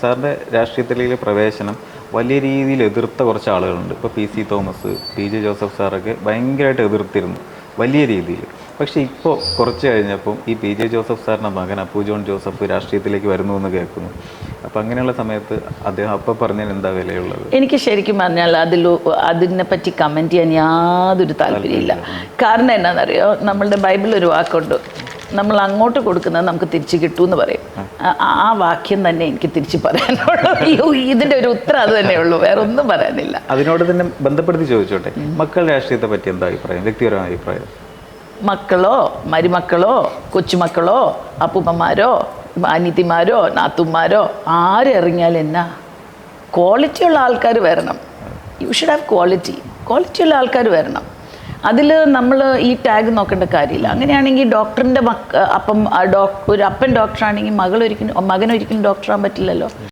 സാറിന്റെ രാഷ്ട്രീയത്തിലേക്ക് പ്രവേശനം വലിയ രീതിയിൽ എതിർത്ത കുറച്ച് ആളുകളുണ്ട്. ഇപ്പോൾ P C Thomas P J Joseph സാറൊക്കെ ഭയങ്കരമായിട്ട് എതിർത്തിരുന്നു വലിയ രീതിയിൽ. പക്ഷേ ഇപ്പോൾ കുറച്ച് കഴിഞ്ഞപ്പം ഈ പി ജെ ജോസഫ് സാറിന്റെ മകൻ അപ്പു ജോൺ ജോസഫ് രാഷ്ട്രീയത്തിലേക്ക് വരുന്നു എന്ന് കേൾക്കുന്നു. അപ്പം അങ്ങനെയുള്ള സമയത്ത് അദ്ദേഹം അപ്പം പറഞ്ഞതിന് എന്താ വിലയുള്ളത്? എനിക്ക് ശരിക്കും പറഞ്ഞാൽ അതിൽ അതിനെ പറ്റി കമന്റ് ചെയ്യാൻ യാതൊരു താല്പര്യമില്ല. കാരണം എന്താണെന്നറിയോ നമ്മളുടെ ബൈബിളിൽ ഒരു വാക്കുണ്ട്. നമ്മൾ അങ്ങോട്ട് കൊടുക്കുന്നത് നമുക്ക് തിരിച്ചു കിട്ടും എന്ന് പറയും. ആ- വാക്യം തന്നെ എനിക്ക് തിരിച്ച് പറയാനുള്ളൂ. ഇതിന്റെ ഒരു ഉത്തരം അത് തന്നെയുള്ളൂ വേറെ ഒന്നും പറയാനില്ല. അതിനോട് തന്നെ ബന്ധപ്പെടുത്തി ചോദിച്ചോട്ടെ മക്കൾ രാഷ്ട്രീയത്തെ പറ്റി എന്താ അഭിപ്രായം? വ്യക്തിപരമായ അഭിപ്രായം. മക്കളോ മരുമക്കളോ കൊച്ചുമക്കളോ അപ്പൂപ്പന്മാരോ അനിയത്തിമാരോ നാത്തുമാരോ ആരിറങ്ങിയാലും എന്നാ? ക്വാളിറ്റിയുള്ള ആൾക്കാർ വരണം. യു ഷുഡ് ഹാവ് ക്വാളിറ്റി ക്വാളിറ്റിയുള്ള ആൾക്കാർ വരണം. അതിൽ നമ്മൾ ഈ ടാഗ് നോക്കേണ്ട കാര്യമില്ല. അങ്ങനെയാണെങ്കിൽ ഡോക്ടറിന്റെ മക്ക അപ്പം ഒരു അപ്പൻ ഡോക്ടറാണെങ്കിൽ മകൾ ഒരിക്കലും മകൻ ഒരിക്കലും ഡോക്ടറാകാൻ പറ്റില്ലല്ലോ.